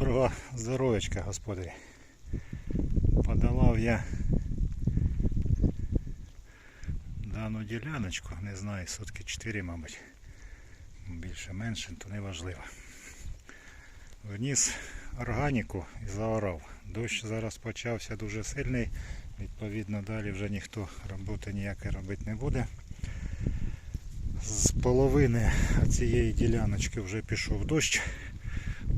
Доброго здоров'ячка, господарі. Подолав я дану діляночку, не знаю, сотки 4, мабуть. Більше менше, то не важливо. Вніс органіку і заорав. Дощ зараз почався дуже сильний, відповідно далі вже ніхто роботи ніякої робити не буде. З половини цієї діляночки вже пішов дощ.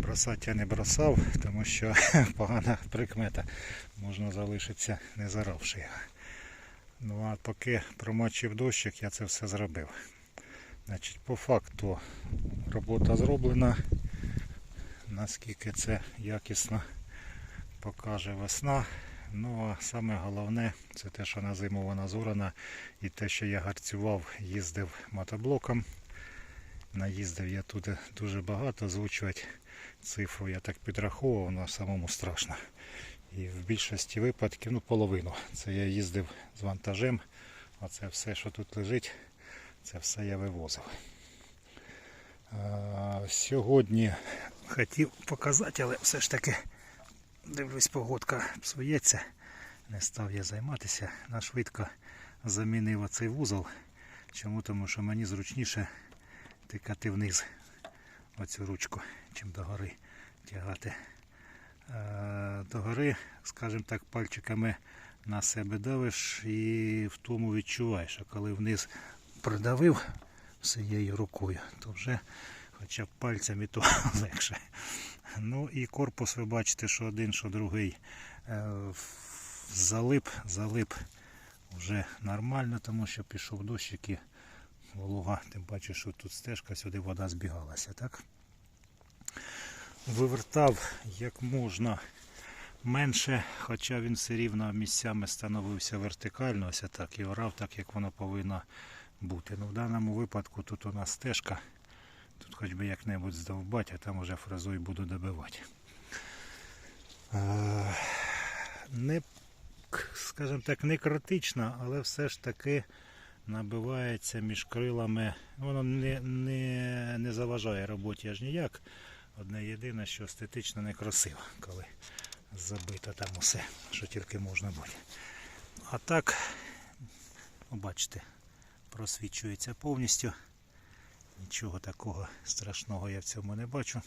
Бросати я не бросав, тому що погана прикмета. Можна залишитися не заравши його. Ну а поки промочив дощик, я це все зробив. Значить, по факту робота зроблена. Наскільки це якісно покаже весна. Ну а саме головне це те, що на зиму вона зорана і те, що я гарцював, їздив мотоблоком. Наїздив я туди дуже багато, озвучувати цифру я так підраховував, але самому страшно. І в більшості випадків, ну половину, це я їздив з вантажем, а це все, що тут лежить, це все я вивозив. Сьогодні хотів показати, але все ж таки дивлюсь, погодка псується. Не став я займатися. Нашвидко замінив оцей вузол. Чому? Тому що мені зручніше тикати вниз оцю ручку, чим догори тягати. Е, Догори, скажімо так, пальчиками на себе давиш і в тому відчуваєш, а коли вниз придавив всією рукою, то вже хоча б пальцями то легше. Ну і корпус ви бачите, що один, що другий е, залип, залип вже нормально, тому що пішов дощик і волога, ти бачиш, що тут стежка, сюди вода збігалася, так? Вивертав як можна менше, хоча він все рівно місцями становився вертикально, ось так, і орав так, як воно повинно бути. Ну, в даному випадку тут у нас стежка, тут хоч би як-небудь здовбати, а там вже фразою буду добивати. Е, Не, скажімо так, не критично, але все ж таки набивається між крилами. Воно не, не, не заважає роботі аж ніяк. Одне єдине, що естетично некрасиво, коли забито там усе, що тільки можна бути. А так, бачите, просвічується повністю. Нічого такого страшного я в цьому не бачу.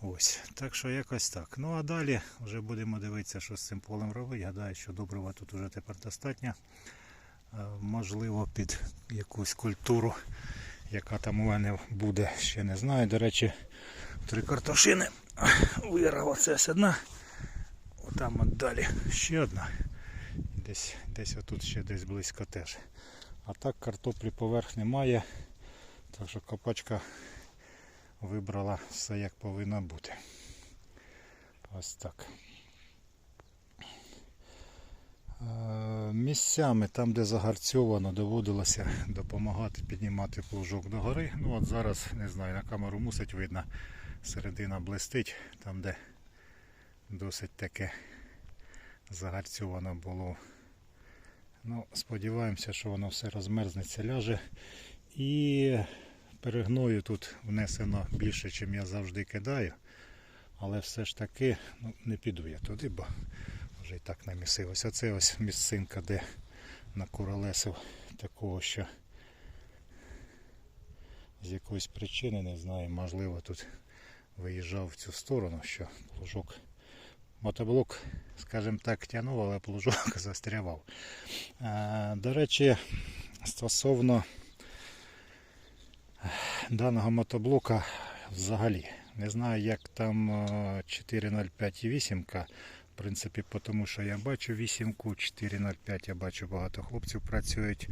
Ось, так що якось так. Ну а далі вже будемо дивитися, що з цим полем робити. Гадаю, що добрива тут вже тепер достатньо. Е, Можливо, під якусь культуру, яка там у мене буде, ще не знаю. До речі, три картошини вирав оце ось одна. Отам от далі ще одна. Десь, десь отут ще десь близько теж. А так картоплі поверх немає. Так що копачка вибрала все як повинно бути. Ось так. Місцями, там де загарцьовано, доводилося допомагати піднімати плужок догори. Ну от зараз, не знаю, на камеру мусить видно, середина блистить, там де досить таке загарцьовано було. Ну, Сподіваємося, що воно все розмерзнеться, ляже. І перегною тут внесено більше, ніж я завжди кидаю. Але все ж таки ну, не піду я туди, бо вже і так намісилось. Оце ось місцинка, де накуролесив такого, що з якоїсь причини, не знаю, можливо тут виїжджав в цю сторону, що плужок. Мотоблок, скажімо так, тягнув, але плужок застрявав. До речі, стосовно даного мотоблока взагалі. Не знаю, як там е, 4.05 і 8. В принципі, тому що я бачу 8, 4.05 я бачу багато хлопців працюють.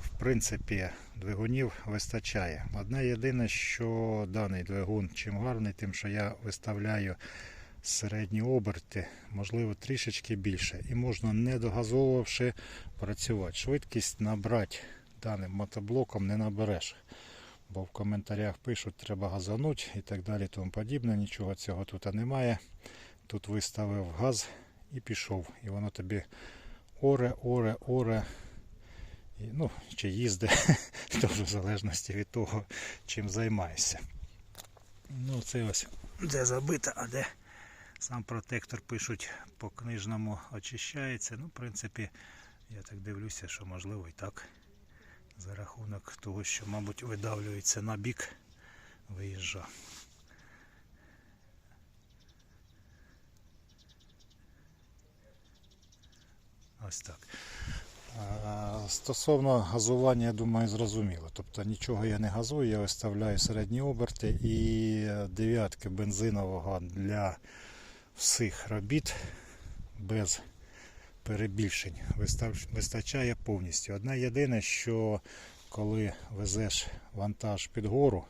В принципі, двигунів вистачає. Одне єдине, що даний двигун чим гарний, тим, що я виставляю середні оберти, можливо, трішечки більше. І можна, не догазовувавши, працювати. Швидкість набрати даним мотоблоком не набереш. Бо в коментарях пишуть, треба газануть і так далі, тому подібне. Нічого цього тут немає. Тут виставив газ і пішов. І воно тобі оре, оре, оре. І, ну, чи їздить, теж в залежності від того, чим займаєшся. Ну, це ось де забита, а де сам протектор пишуть по книжному очищається. Ну, в принципі, я так дивлюся, що можливо і так. За рахунок того, що, мабуть, видавлюється на бік виїжджа. Ось так. Стосовно газування, я думаю, зрозуміло. Тобто нічого я не газую, я виставляю середні оберти і дев'ятки бензинового для всіх робіт без перебільшень вистачає повністю. Одне єдине, що коли везеш вантаж під гору,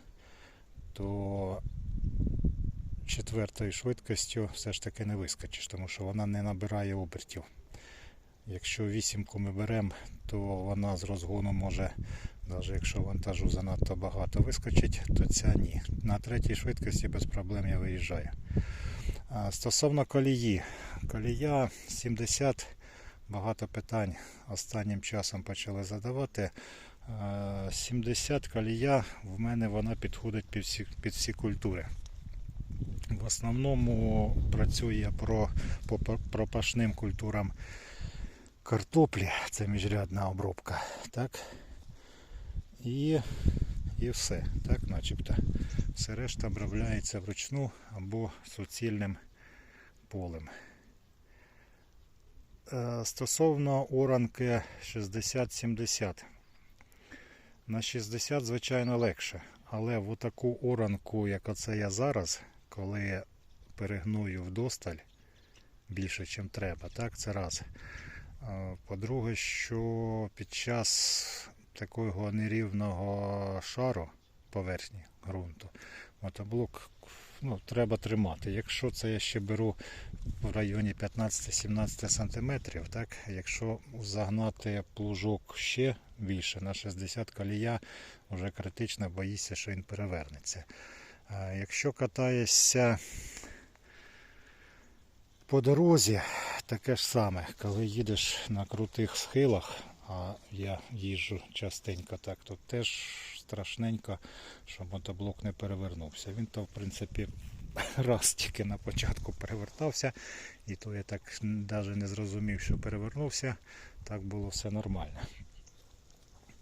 то четвертою швидкістю все ж таки не вискочиш, тому що вона не набирає обертів. Якщо вісімку ми беремо, то вона з розгону може, навіть якщо вантажу занадто багато вискочить, то ця ні. На третій швидкості без проблем я виїжджаю. Стосовно колії. Колія 70, багато питань останнім часом почали задавати. Е, 70 колія в мене вона підходить під всі, під всі культури. В основному працює про, по пропашним культурам картоплі, це міжрядна обробка. Так? І, і все, так, начебто. Все решта обробляється вручну або суцільним полем. Е, Стосовно оранки 60-70. На 60, звичайно, легше. Але в таку оранку, як оце я зараз, коли перегную вдосталь більше, ніж треба, так, це раз. По-друге, що під час такого нерівного шару поверхні ґрунту мотоблок ну, треба тримати. Якщо це я ще беру в районі 15-17 см, так, якщо загнати плужок ще більше на 60 колія, вже критично боїшся, що він перевернеться. Якщо катаєшся по дорозі, таке ж саме, коли їдеш на крутих схилах, а я їжджу частенько так, то теж страшненько, щоб мотоблок не перевернувся. Він то, в принципі, раз тільки на початку перевертався, і то я так навіть не зрозумів, що перевернувся, так було все нормально.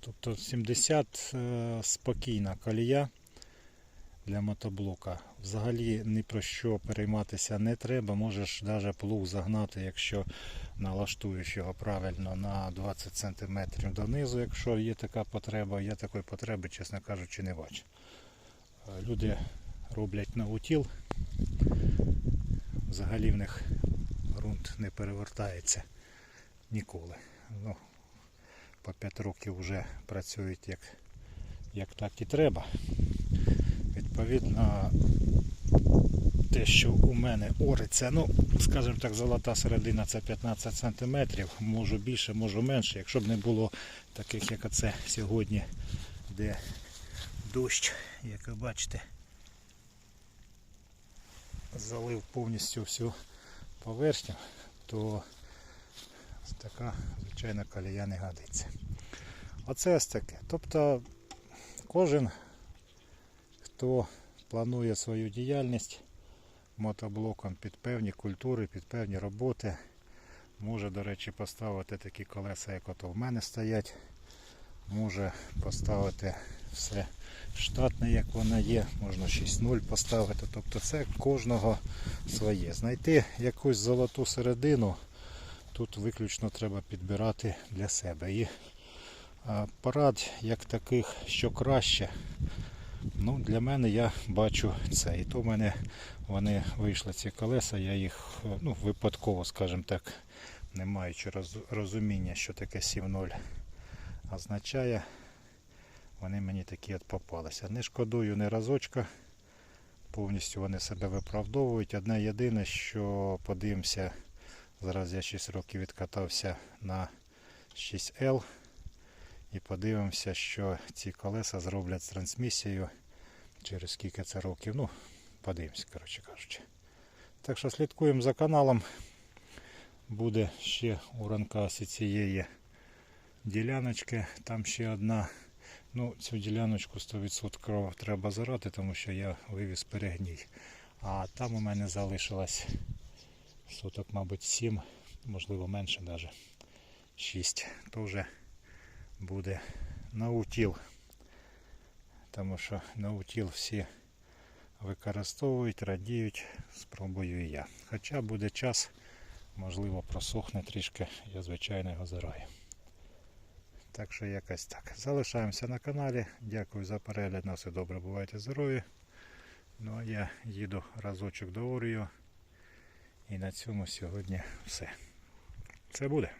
Тобто 70 е, спокійна колія для мотоблока. Взагалі ні про що перейматися не треба. Можеш навіть плуг загнати, якщо налаштуєш його правильно на 20 см донизу, якщо є така потреба. Я такої потреби, чесно кажучи, не бачу. Е, Люди роблять наутіл. Взагалі в них ґрунт не перевертається ніколи. Ну, по 5 років вже працюють як, як так і треба. Відповідно, те, що у мене ориться, ну, скажімо так, золота середина це 15 см, можу більше, можу менше, якщо б не було таких, як оце сьогодні, де дощ, як ви бачите, залив повністю всю поверхню, то така, звичайно, колія не годиться. Оце ось таке. Тобто кожен, хто планує свою діяльність мотоблоком під певні культури, під певні роботи, може, до речі, поставити такі колеса, як ото в мене стоять. Може поставити все штатне, як воно є, можна 6.0 поставити. Тобто це кожного своє. Знайти якусь золоту середину тут виключно треба підбирати для себе. І порад як таких, що краще. Ну, Для мене я бачу це. І то в мене вони вийшли ці колеса, я їх ну, випадково, скажімо так, не маючи роз- розуміння, що таке 7.0 означає, вони мені такі от попалися. Не шкодую ні разочка. Повністю вони себе виправдовують. Одне єдине, що подивимося, зараз я 6 років відкатався на 6L. І подивимося, що ці колеса зроблять з трансмісією через скільки це років. Ну, подивимося, коротше кажучи. Так що слідкуємо за каналом. Буде ще у ранкасі цієї діляночки. Там ще одна. Ну, цю діляночку 100% треба зарати, тому що я вивіз перегній. А там у мене залишилось суток, мабуть, 7, можливо менше навіть 6. То вже буде наутіл. Тому що наутіл всі використовують, радіють, спробую і я. Хоча буде час, можливо, просохне трішки, я звичайно його зараю. Так що якось так. Залишаємося на каналі. Дякую за перегляд. На все добре, бувайте здорові. Ну а я їду разочок до Орію. І на цьому сьогодні все. Це буде.